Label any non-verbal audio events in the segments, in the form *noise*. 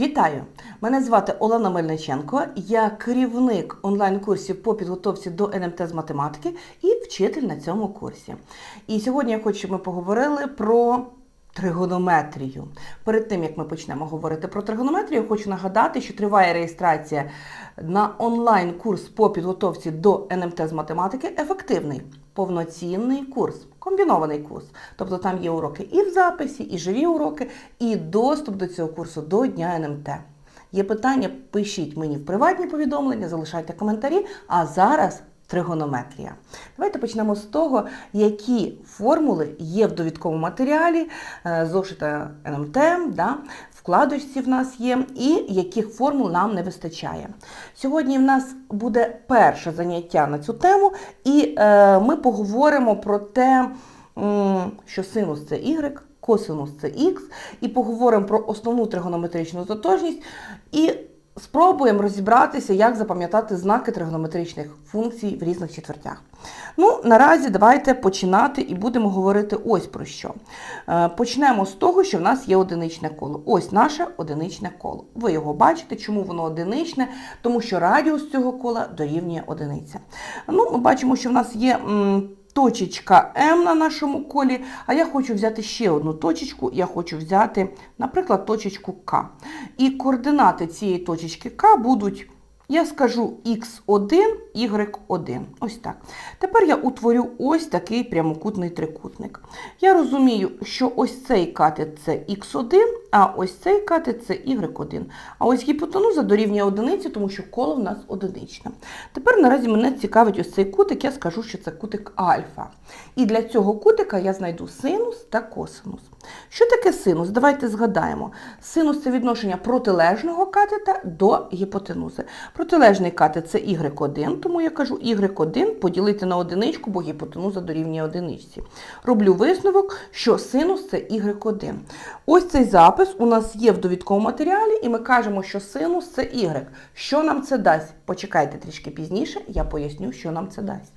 Вітаю! Мене звати Олена Мельниченко. Я керівник онлайн-курсів по підготовці до НМТ з математики і вчитель на цьому курсі. І сьогодні я хочу, щоб ми поговорили про тригонометрію. Перед тим як ми почнемо говорити про тригонометрію, хочу нагадати, що триває реєстрація на онлайн-курс по підготовці до НМТ з математики ефективний, повноцінний курс, комбінований курс. Тобто там є уроки і в записі, і живі уроки, і доступ до цього курсу до Дня НМТ. Є питання, пишіть мені в приватні повідомлення, залишайте коментарі. А зараз тригонометрія. Давайте почнемо з того, які формули є в довідковому матеріалі е, зошита НМТ, да, вкладочці в нас є, і яких формул нам не вистачає. Сьогодні в нас буде перше заняття на цю тему, і е, ми поговоримо про те, що синус це y, косинус це х, і поговоримо про основну тригонометричну затожність. І Спробуємо розібратися, як запам'ятати знаки тригонометричних функцій в різних четвертях. Ну, наразі давайте починати і будемо говорити ось про що. Е, Почнемо з того, що в нас є одиничне коло. Ось наше одиничне коло. Ви його бачите, чому воно одиничне? Тому що радіус цього кола дорівнює одиниця. Ну, ми бачимо, що в нас є. Точечка М на нашому колі, а я хочу взяти ще одну точечку, я хочу взяти, наприклад, точечку К. І координати цієї точечки К будуть, я скажу Х1, Y1. Ось так. Тепер я утворю ось такий прямокутний трикутник. Я розумію, що ось цей катет це Х1, а ось цей катет це Y1. А ось гіпотенуза дорівнює одиниці, тому що коло в нас одиничне. Тепер наразі мене цікавить ось цей кутик, я скажу, що це кутик альфа. І для цього кутика я знайду синус та косинус. Що таке синус? Давайте згадаємо. Синус це відношення протилежного катета до гіпотенузи. Протилежний катет це y1, тому я кажу y1 поділити на одиничку, бо гіпотенуза дорівнює одиничці. Роблю висновок, що синус це y1. Ось цей запис у нас є в довідковому матеріалі, і ми кажемо, що синус це y. Що нам це дасть? Почекайте трішки пізніше, я поясню, що нам це дасть.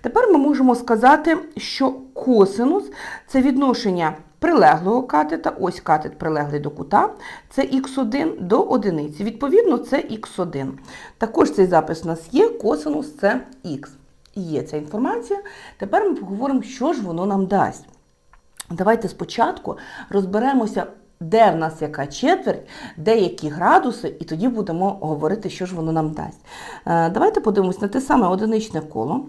Тепер ми можемо сказати, що косинус це відношення прилеглого катета, ось катет прилеглий до кута, це х1 до одиниці. Відповідно, це х1. Також цей запис у нас є, косинус це х. Є ця інформація. Тепер ми поговоримо, що ж воно нам дасть. Давайте спочатку розберемося, де в нас яка четверть, де які градуси, і тоді будемо говорити, що ж воно нам дасть. Е, Давайте подивимось на те саме одиничне коло.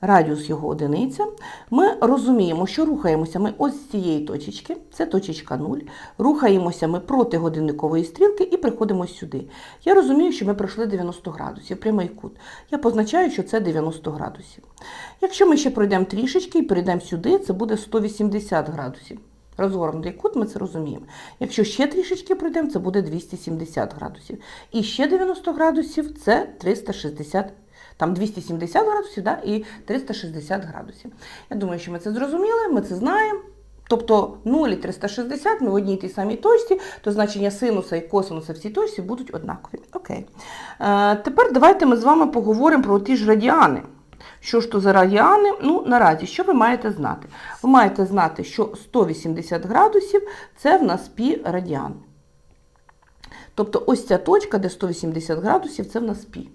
Радіус його одиниця. Ми розуміємо, що рухаємося ми ось з цієї точечки, це точечка 0. Рухаємося ми проти годинникової стрілки і приходимо сюди. Я розумію, що ми пройшли 90 градусів, прямий кут. Я позначаю, що це 90 градусів. Якщо ми ще пройдемо трішечки і перейдемо сюди, це буде 180 градусів. Розгорнутий кут, ми це розуміємо. Якщо ще трішечки пройдемо, це буде 270 градусів. І ще 90 градусів це 360 там 270 градусів да, і 360 градусів. Я думаю, що ми це зрозуміли, ми це знаємо. Тобто 0 і 360 ми в одній тій самій точці, то значення синуса і косинуса в цій точці будуть однакові. Окей. Е, тепер давайте ми з вами поговоримо про ті ж радіани. Що ж то за радіани? Ну, наразі, що ви маєте знати? Ви маєте знати, що 180 градусів це в нас пі радіан. Тобто ось ця точка, де 180 градусів, це в нас пі.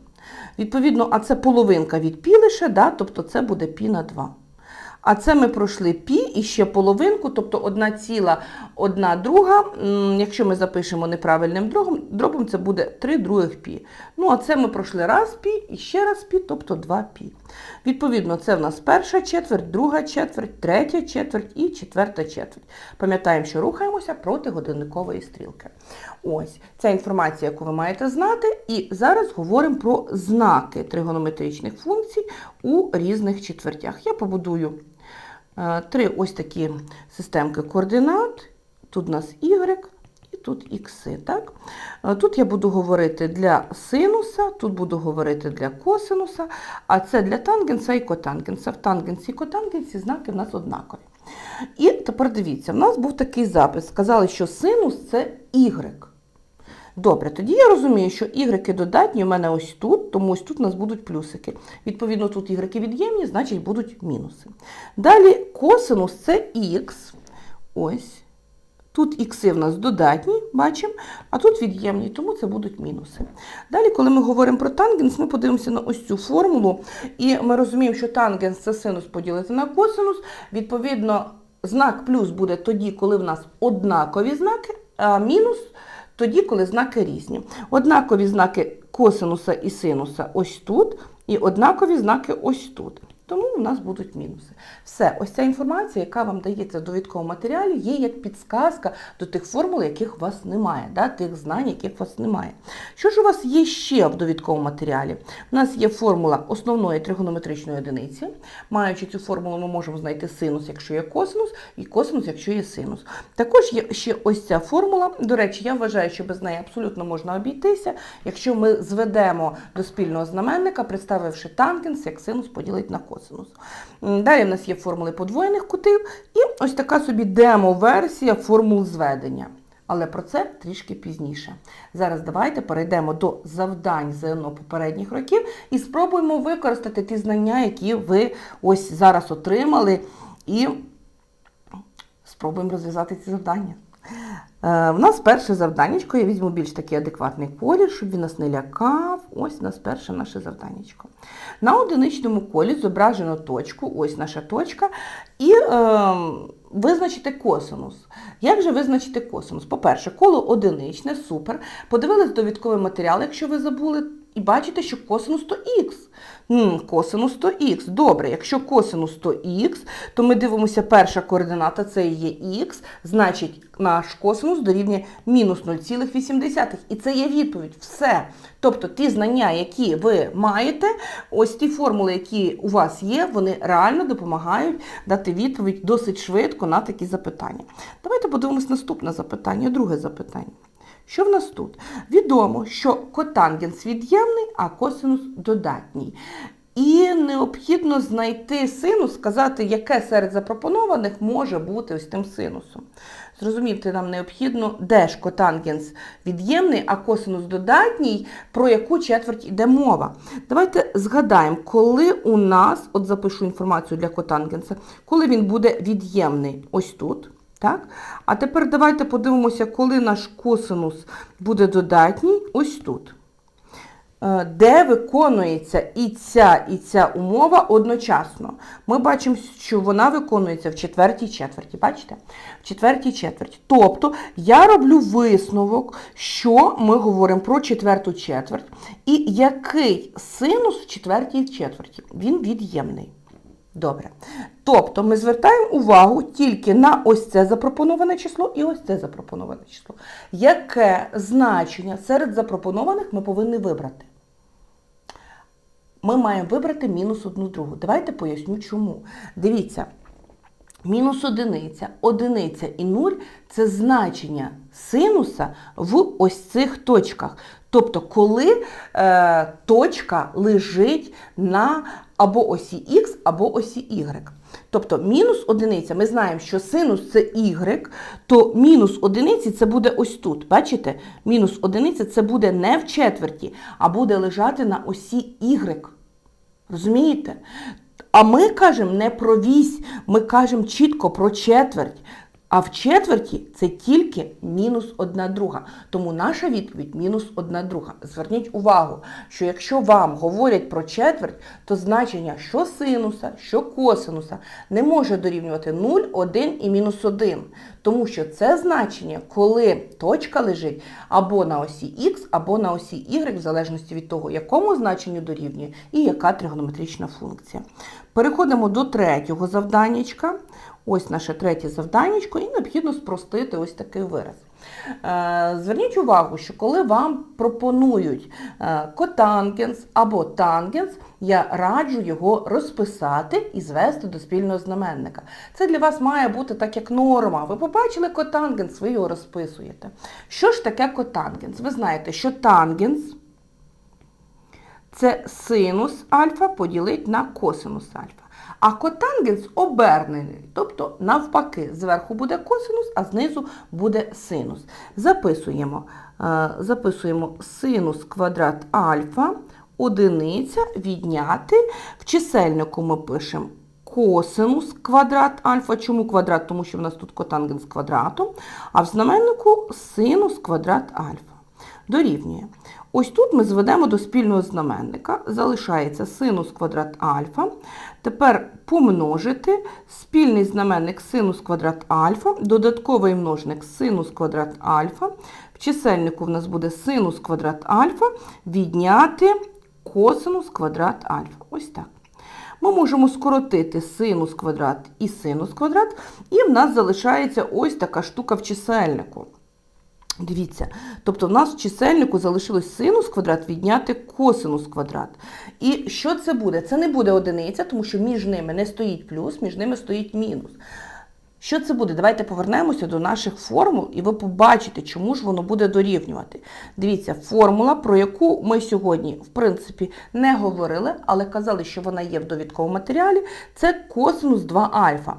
Відповідно, а це половинка від пі лише, да? тобто це буде пі на 2. А це ми пройшли пі і ще половинку, тобто одна ціла, одна друга. Якщо ми запишемо неправильним дробом, це буде 3 других пі. Ну, а це ми пройшли раз пі і ще раз пі, тобто 2 пі. Відповідно, це в нас перша четверть, друга четверть, третя четверть і четверта четверть. Пам'ятаємо, що рухаємося проти годинникової стрілки. Ось ця інформація, яку ви маєте знати. І зараз говоримо про знаки тригонометричних функцій у різних четвертях. Я побудую е, три ось такі системки координат. Тут у нас y і тут ікси. Так? Е, Тут я буду говорити для синуса, тут буду говорити для косинуса, а це для тангенса і котангенса. В тангенсі і котангенсі знаки в нас однакові. І тепер дивіться, в нас був такий запис. Сказали, що синус це y. Добре, тоді я розумію, що y додатні у мене ось тут, тому ось тут у нас будуть плюсики. Відповідно, тут y від'ємні, значить будуть мінуси. Далі косинус це х. Ось. Тут ікси в нас додатні, бачимо, а тут від'ємні, тому це будуть мінуси. Далі, коли ми говоримо про тангенс, ми подивимося на ось цю формулу, і ми розуміємо, що тангенс це синус поділити на косинус. Відповідно, знак плюс буде тоді, коли в нас однакові знаки, а мінус тоді, коли знаки різні. Однакові знаки косинуса і синуса ось тут, і однакові знаки ось тут. Тому у нас будуть мінуси. Все, ось ця інформація, яка вам дається в довідковому матеріалі, є як підсказка до тих формул, яких у вас немає, да, тих знань, яких у вас немає. Що ж у вас є ще в довідковому матеріалі? У нас є формула основної тригонометричної одиниці. Маючи цю формулу, ми можемо знайти синус, якщо є косинус, і косинус, якщо є синус. Також є ще ось ця формула. До речі, я вважаю, що без неї абсолютно можна обійтися, якщо ми зведемо до спільного знаменника, представивши тангенс, як синус поділить на косинус. М, Далі в нас є формули подвоєних кутів і ось така собі демо-версія формул зведення. Але про це трішки пізніше. Зараз давайте перейдемо до завдань ЗНО попередніх років і спробуємо використати ті знання, які ви ось зараз отримали, і спробуємо розв'язати ці завдання. Е, В нас перше завданнячко, я візьму більш такий адекватний колір, щоб він нас не лякав. Ось у нас перше наше завданнячко. На одиничному колі зображено точку, ось наша точка, і е, визначити косинус. Як же визначити косинус? По-перше, коло одиничне, супер. Подивились довідковий матеріал, якщо ви забули, і бачите, що косинус то х. Косинус то х. Добре, якщо косинус то х, то ми дивимося, перша координата це є х, значить наш косинус дорівнює мінус 0,8. І це є відповідь. Все. Тобто ті знання, які ви маєте, ось ті формули, які у вас є, вони реально допомагають дати відповідь досить швидко на такі запитання. Давайте подивимось наступне запитання, друге запитання. Що в нас тут? Відомо, що котангенс від'ємний, а косинус додатній. І необхідно знайти синус, сказати, яке серед запропонованих може бути ось тим синусом. Зрозуміти нам необхідно, де ж котангенс від'ємний, а косинус додатній, про яку четверть йде мова. Давайте згадаємо, коли у нас, от запишу інформацію для котангенса, коли він буде від'ємний ось тут. Так? А тепер давайте подивимося, коли наш косинус буде додатній, ось тут. Е, Де виконується і ця, і ця умова одночасно. Ми бачимо, що вона виконується в четвертій четверті. Бачите? В четвертій четверті. Тобто я роблю висновок, що ми говоримо про четверту четверть, і який синус в четвертій четверті. Він від'ємний. Добре. Тобто ми звертаємо увагу тільки на ось це запропоноване число і ось це запропоноване число. Яке значення серед запропонованих ми повинні вибрати? Ми маємо вибрати мінус одну другу. Давайте поясню чому. Дивіться, мінус одиниця, одиниця і нуль це значення синуса в ось цих точках. Тобто, коли е, точка лежить на або осі х, або осі y. Тобто мінус одиниця, ми знаємо, що синус це y, то мінус одиниці це буде ось тут. Бачите? Мінус одиниця це буде не в четверті, а буде лежати на осі y. Розумієте? А ми кажемо не про вісь, ми кажемо чітко про четверть. А в четверті це тільки мінус одна друга. Тому наша відповідь мінус одна друга. Зверніть увагу, що якщо вам говорять про четверть, то значення що синуса, що косинуса не може дорівнювати 0, 1 і мінус 1. Тому що це значення, коли точка лежить або на осі х, або на осі y, в залежності від того, якому значенню дорівнює і яка тригонометрична функція. Переходимо до третього завданнячка. Ось наше третє завданнячко, і необхідно спростити ось такий вираз. Е, Зверніть увагу, що коли вам пропонують котангенс або тангенс, я раджу його розписати і звести до спільного знаменника. Це для вас має бути так, як норма. Ви побачили котангенс, ви його розписуєте. Що ж таке котангенс? Ви знаєте, що тангенс це синус альфа поділить на косинус альфа. А котангенс обернений, тобто навпаки, зверху буде косинус, а знизу буде синус. Записуємо, е, записуємо синус квадрат альфа, одиниця відняти. В чисельнику ми пишемо косинус квадрат альфа. Чому квадрат? Тому що в нас тут котангенс квадрату, а в знаменнику синус квадрат альфа. Дорівнює. Ось тут ми зведемо до спільного знаменника, залишається синус квадрат альфа. Тепер помножити спільний знаменник синус квадрат альфа, додатковий множник синус квадрат альфа. В чисельнику в нас буде синус квадрат альфа, відняти косинус квадрат альфа. Ось так. Ми можемо скоротити синус квадрат і синус квадрат, і в нас залишається ось така штука в чисельнику. Дивіться, тобто в нас в чисельнику залишилось синус квадрат відняти косинус квадрат. І що це буде? Це не буде одиниця, тому що між ними не стоїть плюс, між ними стоїть мінус. Що це буде? Давайте повернемося до наших формул, і ви побачите, чому ж воно буде дорівнювати. Дивіться, формула, про яку ми сьогодні, в принципі, не говорили, але казали, що вона є в довідковому матеріалі, це косинус 2 альфа.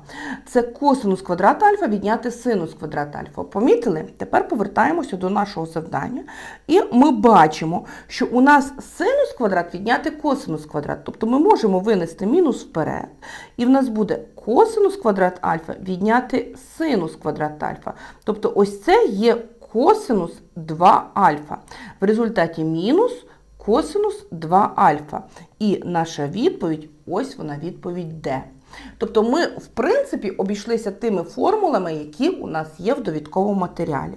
Це косинус квадрат альфа відняти синус квадрат альфа. Помітили? Тепер повертаємося до нашого завдання. І ми бачимо, що у нас синус квадрат відняти косинус квадрат. Тобто ми можемо винести мінус вперед, і в нас буде косинус квадрат альфа відняти синус квадрат альфа. Тобто ось це є косинус 2 альфа. В результаті мінус косинус 2 альфа. І наша відповідь, ось вона відповідь Д. Тобто ми, в принципі, обійшлися тими формулами, які у нас є в довідковому матеріалі.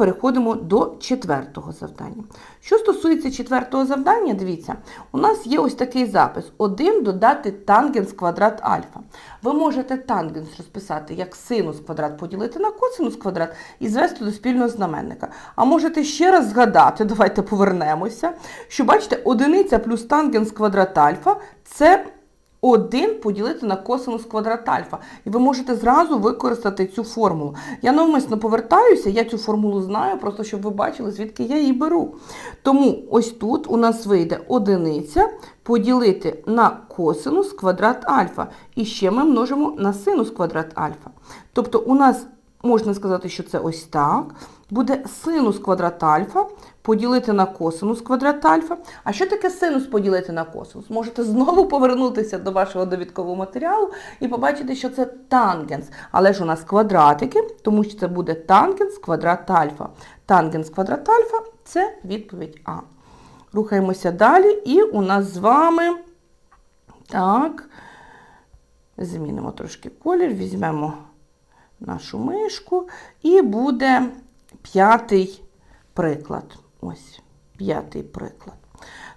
Переходимо до четвертого завдання. Що стосується четвертого завдання, дивіться, у нас є ось такий запис: 1 додати тангенс квадрат альфа. Ви можете тангенс розписати як синус квадрат поділити на косинус квадрат і звести до спільного знаменника. А можете ще раз згадати, *laughs* давайте повернемося, що бачите, одиниця плюс тангенс квадрат альфа це 1 поділити на косинус квадрат альфа. І ви можете зразу використати цю формулу. Я навмисно повертаюся, я цю формулу знаю, просто щоб ви бачили, звідки я її беру. Тому ось тут у нас вийде одиниця поділити на косинус квадрат альфа. І ще ми множимо на синус квадрат альфа. Тобто у нас, можна сказати, що це ось так. Буде синус квадрат альфа поділити на косинус квадрат альфа. А що таке синус поділити на косинус? Можете знову повернутися до вашого довідкового матеріалу і побачити, що це тангенс. Але ж у нас квадратики, тому що це буде тангенс квадрат альфа. Тангенс квадрат альфа це відповідь А. Рухаємося далі, і у нас з вами. Так, змінимо трошки колір, візьмемо нашу мишку, і буде п'ятий приклад. Ось, п'ятий приклад.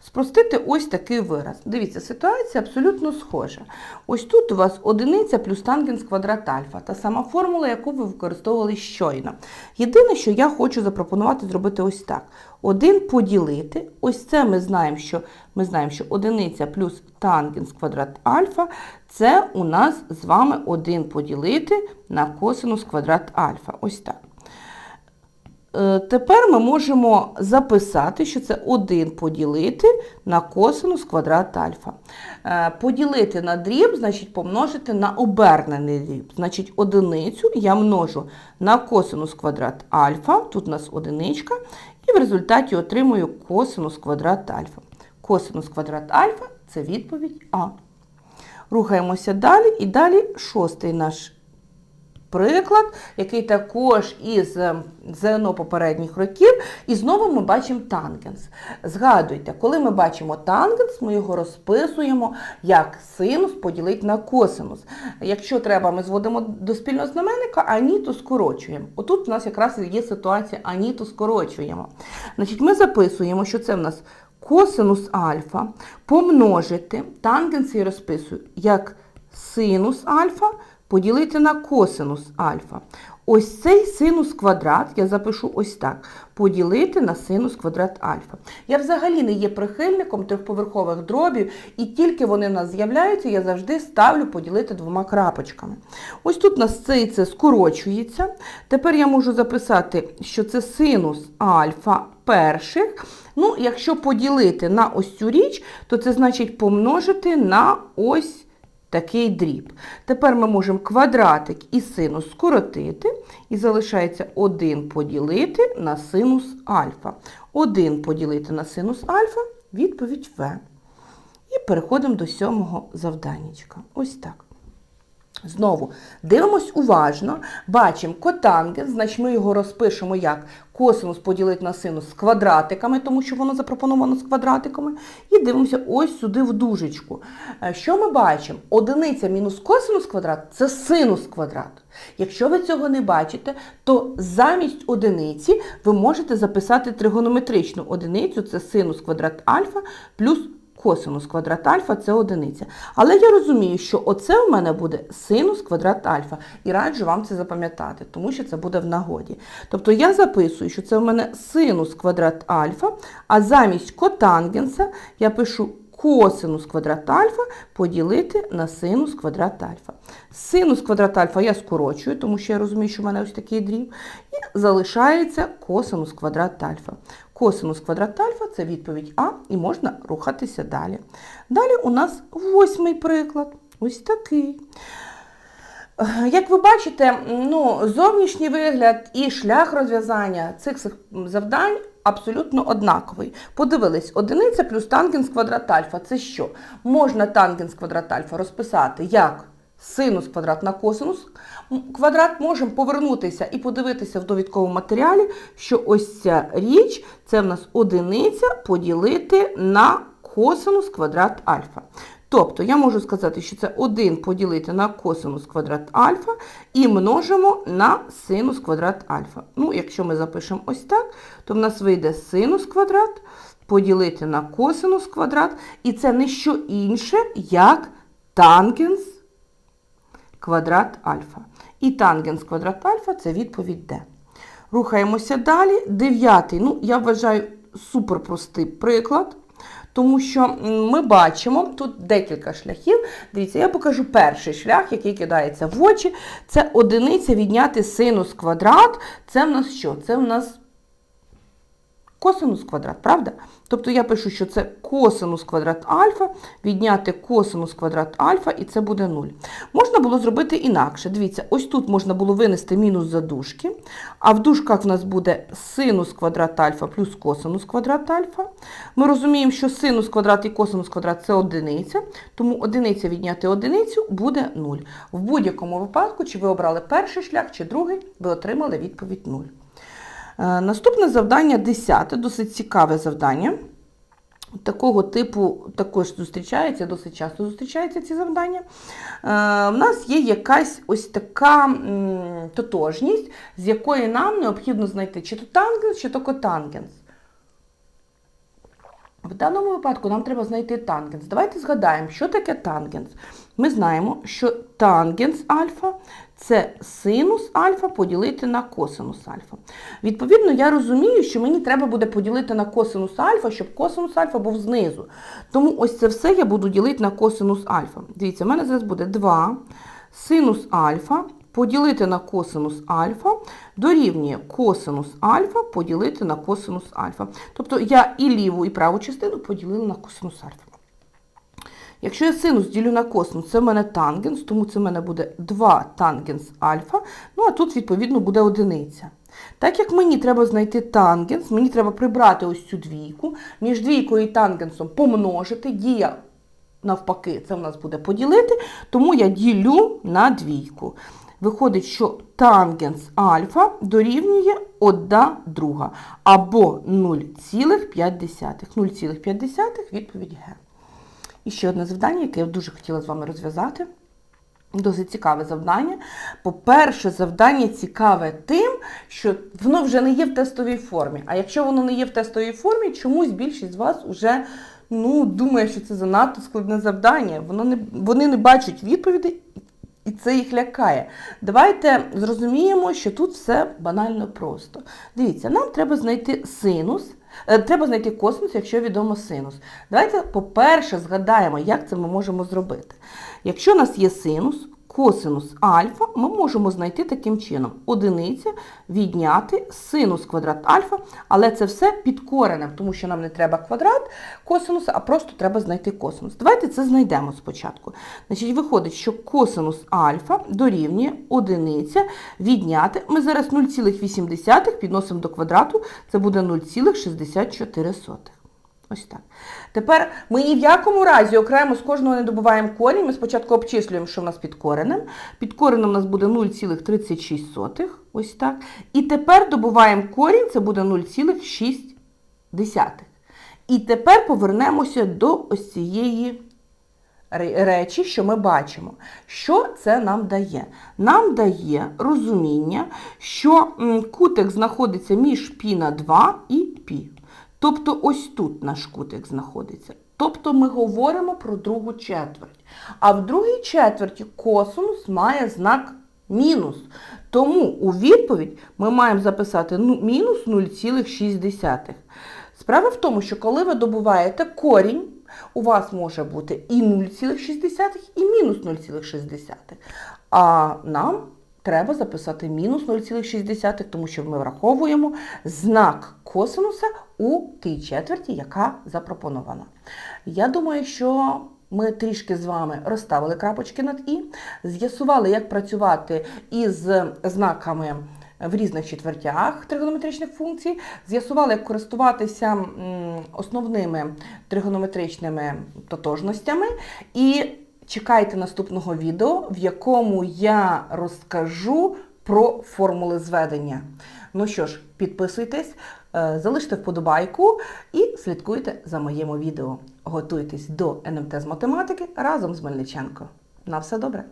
Спростити ось такий вираз. Дивіться, ситуація абсолютно схожа. Ось тут у вас одиниця плюс тангенс квадрат альфа. Та сама формула, яку ви використовували щойно. Єдине, що я хочу запропонувати зробити ось так. Один поділити. Ось це ми знаємо, що ми знаємо, що одиниця плюс тангенс квадрат альфа це у нас з вами 1 поділити на косинус квадрат альфа. Ось так. Е, Тепер ми можемо записати, що це 1 поділити на косинус квадрат альфа. Е, Поділити на дріб, значить помножити на обернений дріб. Значить, одиницю я множу на косинус квадрат альфа, тут у нас одиничка, і в результаті отримую косинус квадрат альфа. Косинус квадрат альфа це відповідь А. Рухаємося далі, і далі шостий наш приклад, який також із е, ЗНО попередніх років. І знову ми бачимо тангенс. Згадуйте, коли ми бачимо тангенс, ми його розписуємо як синус поділити на косинус. Якщо треба, ми зводимо до спільного знаменника, а ні, то скорочуємо. Отут у нас якраз є ситуація а ні, то скорочуємо. Значить, Ми записуємо, що це в нас косинус альфа помножити, тангенс я розписую як синус альфа поділити на косинус альфа. Ось цей синус квадрат я запишу ось так. Поділити на синус квадрат альфа. Я взагалі не є прихильником трьохповерхових дробів, і тільки вони в нас з'являються, я завжди ставлю поділити двома крапочками. Ось тут у нас це і це скорочується. Тепер я можу записати, що це синус альфа перших. Ну, якщо поділити на ось цю річ, то це значить помножити на ось такий дріб. Тепер ми можемо квадратик і синус скоротити, і залишається 1 поділити на синус альфа. 1 поділити на синус альфа, відповідь В. І переходимо до сьомого завданнячка. Ось так. Знову дивимось уважно, бачимо котангенс, значить ми його розпишемо як косинус поділити на синус з квадратиками, тому що воно запропоновано з квадратиками. І дивимося ось сюди в дужечку. Е, Що ми бачимо? Одиниця мінус косинус квадрат це синус квадрат. Якщо ви цього не бачите, то замість одиниці ви можете записати тригонометричну одиницю, це синус квадрат альфа плюс косинус квадрат альфа це одиниця. Але я розумію, що оце в мене буде синус квадрат альфа. І раджу вам це запам'ятати, тому що це буде в нагоді. Тобто я записую, що це в мене синус квадрат альфа, а замість котангенса я пишу косинус квадрат альфа поділити на синус квадрат альфа. Синус квадрат альфа я скорочую, тому що я розумію, що в мене ось такий дріб. І залишається косинус квадрат альфа. Косинус квадрат альфа це відповідь А, і можна рухатися далі. Далі у нас восьмий приклад. Ось такий. Е, Як ви бачите, ну, зовнішній вигляд і шлях розв'язання цих завдань абсолютно однаковий. Подивились, одиниця плюс тангенс квадрат альфа. Це що? Можна тангенс квадрат альфа розписати як синус квадрат на косинус квадрат. Можемо повернутися і подивитися в довідковому матеріалі, що ось ця річ, це в нас одиниця поділити на косинус квадрат альфа. Тобто я можу сказати, що це 1 поділити на косинус квадрат альфа і множимо на синус квадрат альфа. Ну, якщо ми запишемо ось так, то в нас вийде синус квадрат поділити на косинус квадрат, і це не що інше, як тангенс квадрат альфа. І тангенс квадрат альфа це відповідь Д. Рухаємося далі. Дев'ятий, ну, я вважаю, суперпростий приклад. Тому що ми бачимо тут декілька шляхів. Дивіться, я покажу перший шлях, який кидається в очі. Це одиниця відняти синус квадрат. Це в нас що? Це в нас косинус квадрат, правда? Тобто я пишу, що це косинус квадрат альфа, відняти косинус квадрат альфа, і це буде 0. Можна було зробити інакше. Дивіться, ось тут можна було винести мінус за дужки, а в дужках в нас буде синус квадрат альфа плюс косинус квадрат альфа. Ми розуміємо, що синус квадрат і косинус квадрат це одиниця, тому одиниця відняти одиницю буде 0. В будь-якому випадку, чи ви обрали перший шлях, чи другий, ви отримали відповідь 0. Е, Наступне завдання 10, досить цікаве завдання. Такого типу також зустрічається, досить часто зустрічаються ці завдання. Е, в нас є якась ось така м, тотожність, з якої нам необхідно знайти чи то тангенс, чи то котангенс. В даному випадку нам треба знайти тангенс. Давайте згадаємо, що таке тангенс. Ми знаємо, що тангенс альфа це синус альфа поділити на косинус альфа. Відповідно, я розумію, що мені треба буде поділити на косинус альфа, щоб косинус альфа був знизу. Тому ось це все я буду ділити на косинус альфа. Дивіться, в мене зараз буде 2 синус альфа поділити на косинус альфа дорівнює косинус альфа поділити на косинус альфа. Тобто я і ліву, і праву частину поділила на косинус альфа. Якщо я синус ділю на косинус, це в мене тангенс, тому це в мене буде 2 тангенс альфа, ну а тут, відповідно, буде одиниця. Так як мені треба знайти тангенс, мені треба прибрати ось цю двійку, між двійкою і тангенсом помножити, дія навпаки, це в нас буде поділити, тому я ділю на двійку. Виходить, що тангенс альфа дорівнює 1 друга, або 0,5. 0,5 відповідь Г. І ще одне завдання, яке я дуже хотіла з вами розв'язати. Досить цікаве завдання. По-перше, завдання цікаве тим, що воно вже не є в тестовій формі. А якщо воно не є в тестовій формі, чомусь більшість з вас вже ну, думає, що це занадто складне завдання. Воно не, вони не бачать відповідей, і це їх лякає. Давайте зрозуміємо, що тут все банально просто. Дивіться, нам треба знайти синус. Е, Треба знайти косинус, якщо відомо синус. Давайте, по-перше, згадаємо, як це ми можемо зробити. Якщо у нас є синус, косинус альфа, ми можемо знайти таким чином. Одиниця відняти синус квадрат альфа, але це все під коренем, тому що нам не треба квадрат косинуса, а просто треба знайти косинус. Давайте це знайдемо спочатку. Значить, Виходить, що косинус альфа дорівнює одиниця відняти. Ми зараз 0,8 підносимо до квадрату, це буде 0,64. Ось так. Тепер ми ні в якому разі окремо з кожного не добуваємо корінь. Ми спочатку обчислюємо, що в нас під коренем. Під коренем у нас буде 0,36. Ось так. І тепер добуваємо корінь, це буде 0,6. І тепер повернемося до ось цієї речі, що ми бачимо. Що це нам дає? Нам дає розуміння, що кутик знаходиться між π на 2 і π. Тобто ось тут наш кутик знаходиться. Тобто ми говоримо про другу четверть. А в другій четверті косинус має знак мінус. Тому у відповідь ми маємо записати ну, мінус 0,6. Справа в тому, що коли ви добуваєте корінь, у вас може бути і 0,6, і мінус 0,6. А нам треба записати мінус 0,6, тому що ми враховуємо знак косинуса у тій четверті, яка запропонована. Я думаю, що ми трішки з вами розставили крапочки над і, з'ясували, як працювати із знаками в різних четвертях тригонометричних функцій, з'ясували, як користуватися основними тригонометричними тотожностями. І чекайте наступного відео, в якому я розкажу про формули зведення. Ну що ж, підписуйтесь, залиште вподобайку і слідкуйте за моєму відео. Готуйтесь до НМТ з математики разом з Мельниченко. На все добре!